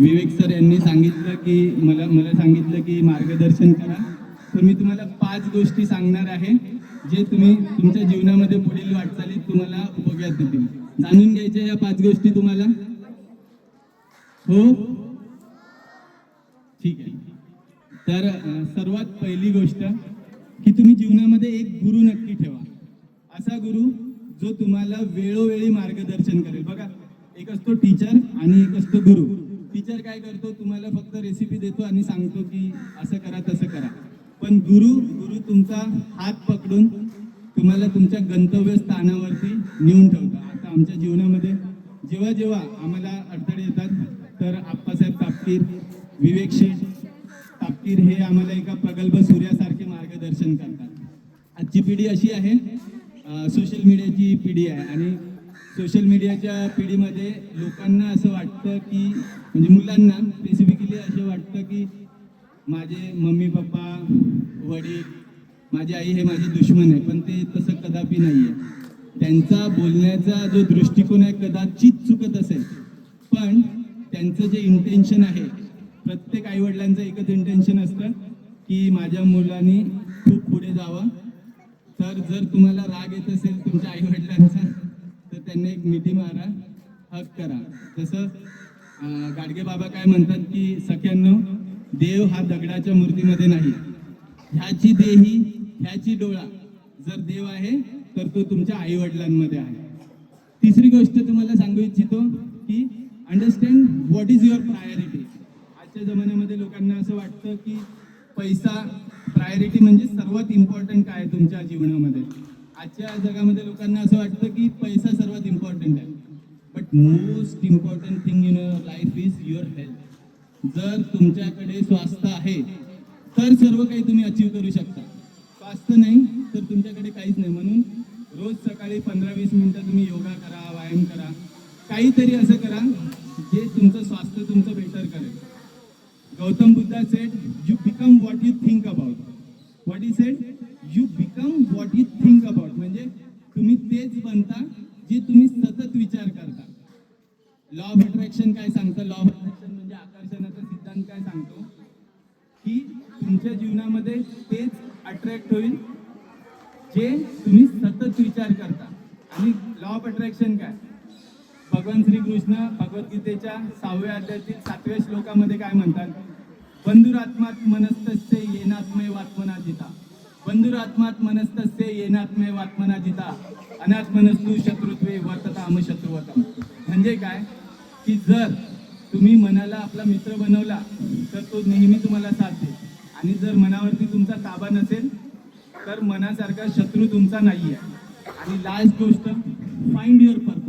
विवेक sir यांनी सांगितलं की मला मला सांगितलं की मार्गदर्शन करा. तर मी तुम्हाला पाच गोष्टी सांगणार आहे जे तुम्ही तुमच्या जीवनामध्ये पुढील वाटचालीत तुम्हाला उपयोगात येतील जाणून घ्यायच्या या पाच गोष्टी तुम्हाला? हो? ठीक आहे. तर सर्वात पहिली गोष्ट की तुम्ही जीवनामध्ये एक गुरु नक्की ठेवा. असा गुरु जो तुम्हाला वेळोवेळी मार्गदर्शन करेल. बघा एक असतो टीचर आणि एक असतो गुरु. टीचर काय करतो तुम्हाला फक्त रेसिपी देतो आणि सांगतो की असं करा तसं करा. पण गुरु गुरु तुमचा हात पकडून तुम्हाला तुमच्या गंतव्य स्थानावरती नेऊन ठेवतो. आता आमच्या जीवनामध्ये जेव्हा जेव्हा आम्हाला अडथळे येतात तर आप्पासाहेब तापकीर विवेक शेठ तापकीर हे आम्हाला एका प्रगल्भ सूर्यासारखे मार्गदर्शन करतात. आजची पिढी अशी आहे सोशल मीडियाची पिढी आहे आणि सोशल मीडियाच्या पिढीमध्ये लोकांना असं वाटतं की म्हणजे मुलांना स्पेसिफिकली असं वाटतं की माझे मम्मी पप्पा वडील माझी आई हे माझे दुश्मन आहे पण ते तसं कदापि नाही आहे त्यांचा बोलण्याचा जो दृष्टिकोन आहे कदाचित चुकत असेल पण त्यांचं जे इंटेन्शन आहे प्रत्येक आईवडिलांचं एकच इंटेन्शन असतं की माझ्या मुलांनी खूप पुढे जावं. तर जर तुम्हाला राग येत असेल तुमच्या आई मिठी मारा हक करा. जसं गाडगे बाबा काय म्हणतात की सख्यांनो देव हा दगडाच्या मूर्तीमध्ये नाही. ह्याची देही ह्याची डोळा जर देव आहे तर तो तुमच्या आई वडिलांमध्ये आहे. तिसरी गोष्ट तुम्हाला सांगू इच्छितो की understand what is your priority आजच्या जमान्यामध्ये लोकांना असं वाटतं की पैसा प्रायोरिटी म्हणजे सर्वात इम्पॉर्टंट काय आहे तुमच्या जीवनामध्ये? आजच्या जगामध्ये लोकांना असं वाटतं की पैसा सर्वात इम्पॉर्टंट आहे but most important thing in your life is your health जर तुमच्याकडे स्वास्थ्य आहे तर सर्व काही तुम्ही अचीव करू शकता. स्वास्थ्य नाही तर तुमच्याकडे काहीच नाही. म्हणून रोज सकाळी पंधरा वीस मिनिटं तुम्ही योगा करा व्यायाम करा. काहीतरी असं करा जे तुमचं स्वास्थ्य तुमचं बेटर करेल. Gautam Buddha said you become what you think about what is said you become what you think about म्हणजे तुम्ही तेच बनता जे तुम्ही सतत विचार करता. लॉ ऑफ अट्रॅक्शन काय सांगतं? लॉ ऑफ अट्रॅक्शन म्हणजे आकर्षणाचा सिद्धांत काय सांगतो? की तुमच्या जीवनामध्ये तेच अट्रॅक्ट होईल जे तुम्ही सतत विचार करता. आणि लॉ ऑफ अट्रॅक्शन काय? भगवान श्रीकृष्ण भगवद्गीतेच्या सहाव्या अध्यायातील सातव्या श्लोकामध्ये काय म्हणतात? बंधुरात्मात मनस्तस्य येनात्मय वात्मना जिता बंधुरात्मात मनस्तस्य येनात्मय वात्मना जिता अनात्मनस्तु शत्रुत्वे वर्तता अमशत्रुवतम म्हणजे काय? की जर तुम्ही मनाला आपला मित्र बनवला तर तो नेहमी तुम्हाला साथ देईल. आणि जर मनावरती तुमचा ताबा नसेल तर मनासारखा शत्रू तुमचा नाही आहे आणि लास्ट गोष्ट फाइंड युअर पर्पज